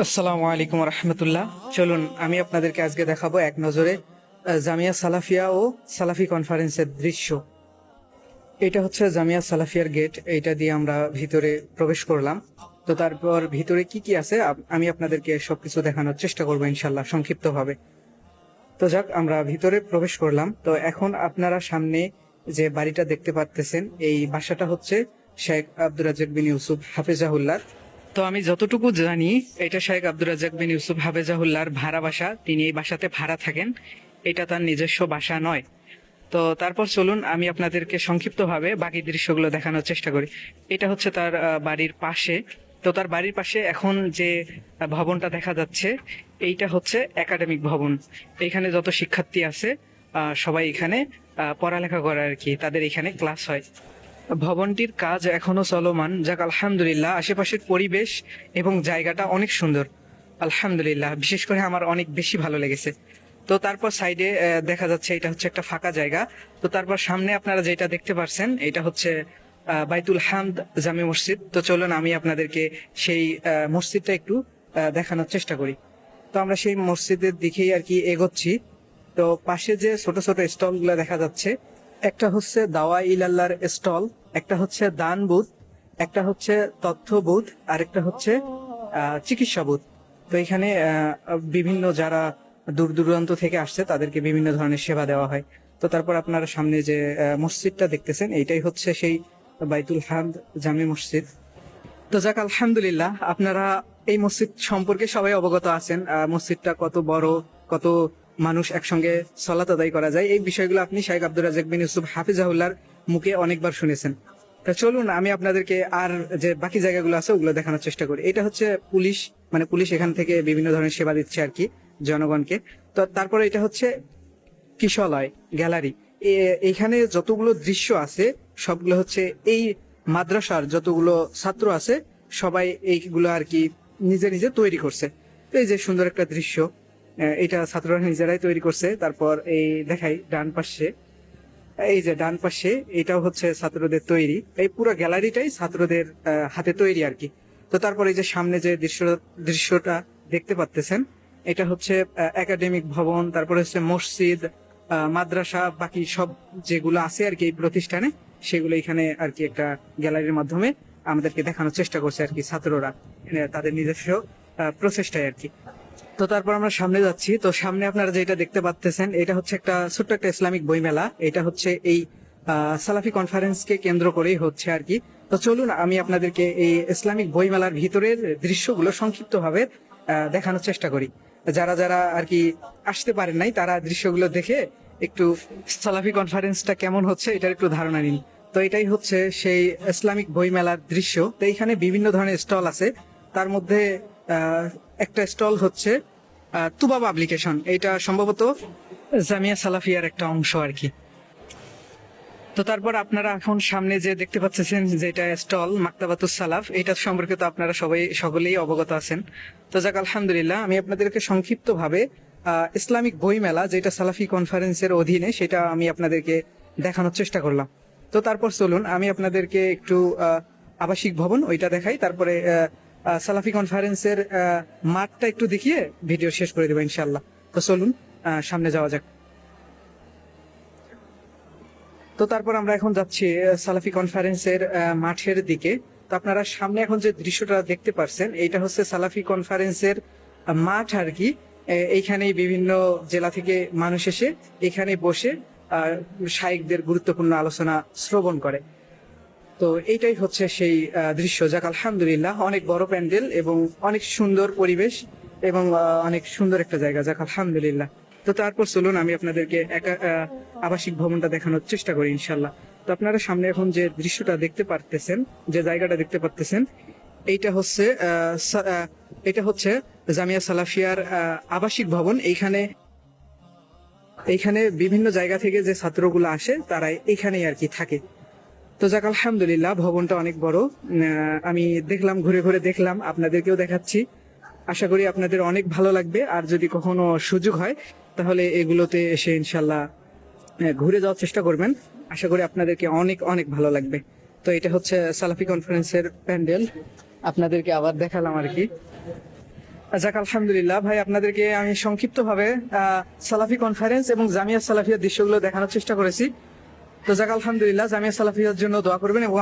আসসালামু আলাইকুম রহমতুল্লাহ চলুন, আমি আপনাদেরকে আজকে দেখাবো এক নজরে জামিয়া সালাফিয়া ও সালাফি কনফারেন্সের দৃশ্য। এটা হচ্ছে জামিয়া সালাফিয়ার গেট, এইটা দিয়ে আমরা ভিতরে প্রবেশ করলাম। তো তারপর ভিতরে কি কি আছে আমি আপনাদেরকে সবকিছু দেখানোর চেষ্টা করব ইনশাল্লাহ সংক্ষিপ্তভাবে। তো যাক, আমরা ভিতরে প্রবেশ করলাম। তো এখন আপনারা সামনে যে বাড়িটা দেখতে পারতেছেন, এই বাসাটা হচ্ছে শেখ আব্দুর রাজাক বিন ইউসুফ হাফিজাহুল্লাহ তো আমি যতটুকু জানি, এটা শেখ আব্দুর রাজাক বিন ইউসুফ হাফিজাহুল্লাহর ভাড়া বাসা। তিনি এই বাসাতে ভাড়া থাকেন। এটা তার নিজস্ব বাসা নয়। তো তারপর চলুন, আমি আপনাদেরকে সংক্ষিপ্তভাবে বাকি দৃশ্যগুলো দেখানোর চেষ্টা করি। এটা হচ্ছে তার বাড়ির পাশে। তো তার বাড়ির পাশে এখন যে ভবনটা দেখা যাচ্ছে, এইটা হচ্ছে একাডেমিক ভবন। এখানে যত শিক্ষার্থী আছে সবাই এখানে পড়ালেখা করে আর কি। তাদের এখানে ক্লাস হয়। ভবনটির কাজ এখনও চলমান। যাক, আলহামদুলিল্লাহ, আশেপাশের পরিবেশ এবং জায়গাটা অনেক সুন্দর। আলহামদুলিল্লাহ, বিশেষ করে আমার অনেক বেশি ভালো লেগেছে। তো তারপর সাইডে দেখা যাচ্ছে এটা হচ্ছে একটা ফাঁকা জায়গা। তো তারপর সামনে আপনারা যেটা দেখতে পাচ্ছেন এটা হচ্ছে বাইতুল হামদ জামে মসজিদ। তো চলুন আমি আপনাদেরকে সেই মসজিদটা একটু দেখানোর চেষ্টা করি। তো আমরা সেই মসজিদের দিকেই আর কি এগোচ্ছি। তো পাশে যে ছোট ছোট স্টল দেখা যাচ্ছে একটা হচ্ছে দাওয়া ইলাল্লার স্টল, একটা হচ্ছে দান বুথ, একটা হচ্ছে তথ্য বুথ আর একটা হচ্ছে চিকিৎসা বুথ। তো এখানে বিভিন্ন যারা দূর দূরান্ত থেকে আসছে, তাদেরকে বিভিন্ন ধরনের সেবা দেওয়া হয়। তো তারপর আপনারা সামনে যে মসজিদটা দেখতেছেন, এইটাই হচ্ছে সেই বাইতুল হামদ জামে মসজিদ। তো যাক, আলহামদুলিল্লাহ, আপনারা এই মসজিদ সম্পর্কে সবাই অবগত আছেন। মসজিদটা কত বড়, কত মানুষ একসঙ্গে সলাত আদায় করা যায়। এই বিষয়গুলো আপনি শাহেখ আব্দুর রাজাক বিন ইউসুফ হাফিজাহুল্লাহর মুখে অনেকবার শুনেছেন। তা চলুন, আমি আপনাদেরকে আর যে বাকি জায়গাগুলো আছে ওগুলো দেখানোর চেষ্টা করি। এটা হচ্ছে পুলিশ মানে পুলিশ এখান থেকে বিভিন্ন ধরনের সেবা দিচ্ছে আর কি জনগণকে। তো তারপরে এটা হচ্ছে কিশলয় গ্যালারি। এ- এইখানে যতগুলো দৃশ্য আছে, সবগুলো হচ্ছে এই মাদ্রাসার যতগুলো ছাত্র আছে, সবাই এইগুলো আর কি নিজে নিজে তৈরি করছে। এই যে সুন্দর একটা দৃশ্য। এটা ছাত্ররা নিজেরাই তৈরি করছে। তারপর এই দেখাই ডান পাশে। এই যে ডান পাশে, এটাও হচ্ছে ছাত্রদের তৈরি। এই পুরো গ্যালারিটাই ছাত্রদের হাতে তৈরি আর কি। তো তারপর এই যে সামনে যে দৃশ্য, দৃশ্যটা দেখতে পাচ্তেছেন এটা হচ্ছে একাডেমিক ভবন, তারপরে হচ্ছে মসজিদ মাদ্রাসা, বাকি সব যেগুলো আছে আর কি এই প্রতিষ্ঠানে, সেগুলো এখানে আর কি একটা গ্যালারির মাধ্যমে আমাদেরকে দেখানোর চেষ্টা করছে আর কি ছাত্ররা। তাদের নিজস্ব প্রচেষ্টায় আর কি। তো তারপর আমরা সামনে যাচ্ছি। তো সামনে আপনারা যেটা দেখতে পাচ্তেছেন এটা হচ্ছে একটা ছোট্ট একটা ইসলামিক বইমেলা। এটা হচ্ছে এই সালাফি কনফারেন্সকে কেন্দ্র করেই হচ্ছে আর কি। তো চলুন আমি আপনাদেরকে এই ইসলামিক বইমেলার ভিতরের দৃশ্যগুলো সংক্ষিপ্তভাবে আহ, দেখানোর চেষ্টা করি। যারা যারা আর কি আসতে পারেন নাই তারা দৃশ্যগুলো দেখে একটু সালাফি কনফারেন্সটা কেমন হচ্ছে এটার একটু ধারণা নিন। তো এটাই হচ্ছে সেই ইসলামিক বইমেলার দৃশ্য। তো এখানে বিভিন্ন ধরনের স্টল আছে। তার মধ্যে একটা স্টল হচ্ছে তুবা পাবলিকেশন এটা সম্ভবত জামিয়া সালাফিয়ার একটা অংশ আর কি। তো তারপর আপনারা এখন সামনে যে দেখতে পাচ্ছেন যেটা স্টল, মাক্তাবাতুস সালাফ এটা সম্পর্কে তো আপনারা সবাই, সকলেই অবগত আছেন। তো যাক, আলহামদুলিল্লাহ, আমি আপনাদেরকে সংক্ষিপ্তভাবে ইসলামিক বই মেলা যেটা সালাফি কনফারেন্সের অধীনে, সেটা আমি আপনাদেরকে দেখানোর চেষ্টা করলাম। তো তারপর চলুন, আমি আপনাদেরকে একটু আবাসিক ভবন, ওইটা দেখাই। তারপরে সালাফি কনফারেন্সের মাঠটা একটু দেখিয়ে ভিডিও শেষ করে দেবো ইনশাল্লাহ তো চলুন সামনে যাওয়া যাক। তো তারপর আমরা এখন যাচ্ছি সালাফি কনফারেন্সের মাঠের দিকে। তো আপনারা সামনে এখন যে দৃশ্যটা দেখতে পারছেন এইটা হচ্ছে সালাফি কনফারেন্সের মাঠ আর কি। এ- এইখানেই বিভিন্ন জেলা থেকে মানুষ এসে এখানে বসে আহ, শায়েকদের গুরুত্বপূর্ণ আলোচনা শ্রবণ করে। তো এইটাই হচ্ছে সেই দৃশ্য। যাক, আলহামদুলিল্লাহ, অনেক বড় প্যান্ডেল এবং অনেক সুন্দর পরিবেশ এবং অনেক সুন্দর একটা জায়গা। যাক, আলহামদুলিল্লাহ। তো তারপর চলুন, আমি আপনাদেরকে একা আবাসিক ভবনটা দেখানোর চেষ্টা করি ইনশাল্লাহ তো আপনারা সামনে এখন যে দৃশ্যটা দেখতে পারতেছেন, যে জায়গাটা দেখতে পারতেছেন, এইটা হচ্ছে এটা হচ্ছে জামিয়া সালাফিয়ার আবাসিক ভবন। এইখানে এইখানে বিভিন্ন জায়গা থেকে যে ছাত্রগুলো আসে তারা এখানেই আর কি থাকে। তো যাক, আলহামদুলিল্লাহ, ভবনটা অনেক বড়। আমি দেখলাম, ঘুরে ঘুরে দেখলাম, আপনাদেরকেও দেখাচ্ছি। আশা করি আপনাদের অনেক ভালো লাগবে। আর যদি কখনো সুযোগ হয়, তাহলে এগুলোতে এসে ইনশাল্লাহ ঘুরে যাওয়ার চেষ্টা করবেন। আশা করি আপনাদেরকে অনেক অনেক ভালো লাগবে। তো এটা হচ্ছে সালাফি কনফারেন্সের প্যান্ডেল। আপনাদেরকে আবার দেখালাম আর কি। যাক, আলহামদুলিল্লাহ, ভাই, আপনাদেরকে আমি সংক্ষিপ্তভাবে সালাফি কনফারেন্স এবং জামিয়া সালাফিয়ার দৃশ্যগুলো দেখানোর চেষ্টা করেছি। তো যাক আলহামদুলিল্লাহ জামিয়া সালাফিয়ার জন্য দোয়া করবেন এবং